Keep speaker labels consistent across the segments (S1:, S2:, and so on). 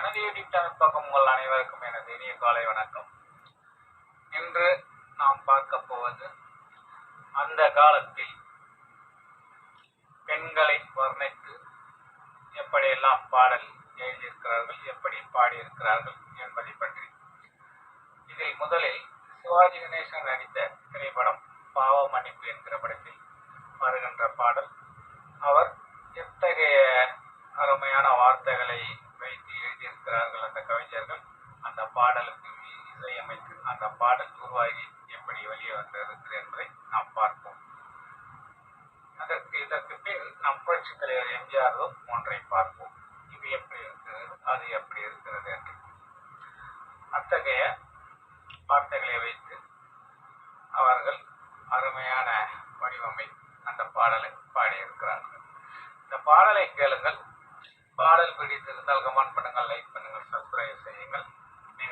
S1: எனது YouTube channel பக்கம் உங்கள் அனைவருக்கும் எனது இனிய காலை வணக்கம். இன்று நாம் பார்க்க போவது அந்த காலத்தில் பெண்களை வர்ணித்து எப்படியெல்லாம் பாடல் எழுதியிருக்கிறார்கள் எப்படி பாடியிருக்கிறார்கள் என்பதை பற்றி. இதில் முதலில் சிவாஜி கணேசன் நடித்த திரைப்படம் பாவ மன்னிப்பு என்கிற படத்தில் வருகின்ற பாடல் அவர் எத்தகைய அருமையான வார்த்தைகளை வைத்து எழுதியிருக்கிறார்கள் அந்த கவிஞர்கள் அந்த பாடலுக்கு இசையமைத்து அந்த பாடல் உருவாகி எப்படி வெளியே வந்திருக்கிறது என்பதை நாம் பார்ப்போம். அதற்கு இதற்கு பின் நம் புரட்சித் தலைவர் எம்ஜிஆர் ஒன்றை பார்ப்போம். இது எப்படி இருக்கிறது அது எப்படி இருக்கிறது என்று. அத்தகைய வார்த்தைகளை வைத்து அவர்கள் அருமையான வடிவமை அந்த பாடலை பாடியிருக்கிறார்கள். இந்த பாடலை கேளுங்கள். பாடல் பிடித்திருந்தால் கமெண்ட் பண்ணுங்கள் லைக் பண்ணுங்கள் சப்ஸ்கிரைப் செய்யுங்கள்.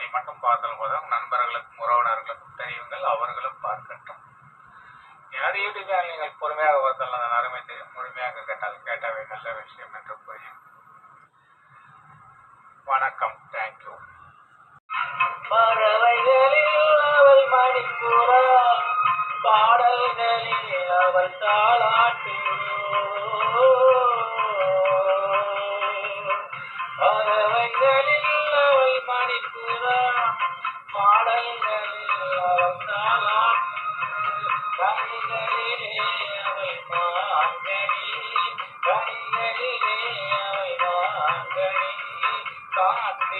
S1: நீங்கள் மட்டும் பார்த்தல் போதும். நண்பர்களுக்கும் உறவினர்களுக்கும் தெரியுங்கள் அவர்களும் பார்க்கட்டும். எனது யூடியூப் சேனல் நீங்கள்? பொறுமையாக பார்த்தால் அந்த அருமை தெரியும் முழுமையாக கேட்டால் கேட்டவை நல்ல விஷயம் என்று புரியும். வணக்கம். தேங்க்யூ
S2: பறவைகளில் அவள் மணிப்புறா பாடல்களில் அவள் தாளாட்டு.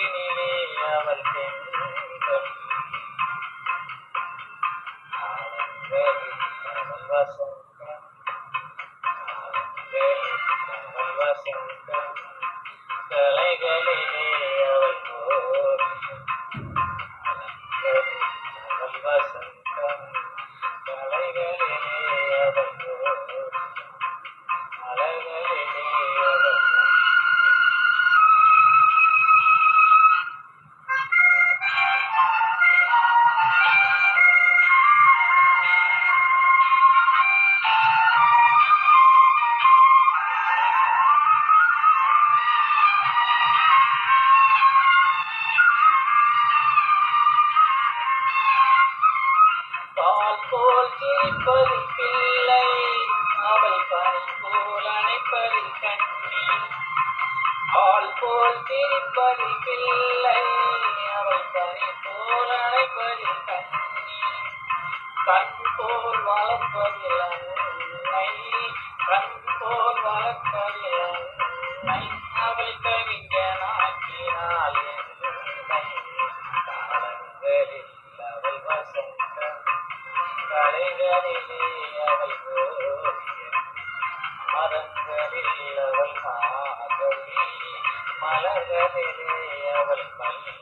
S2: காற்றினிலே அவள் தென்றல் ஆனந்தரில் அவள் வசந்தம் ஆனந்தரில் அவள் வசந்தம் கலைகளிலே அவள் கோரியம் ஆனந்தரில் அவள் வசந்தம் கலைகளிலே அவள் ஆள் போல் சிரிப்பது பிள்ளை அவள் பனி போல் அணைப்பது கண்ணி கண் போல் வளர்ப்பது அன்னை கண் போல் வளர்ப்பது அன்னை அவள் கவிஞனாக்கினாள் காலங்களில் அவள் வசந்தம். கலைகளிலே அவள் மலர்களிலே அவள் மல்லி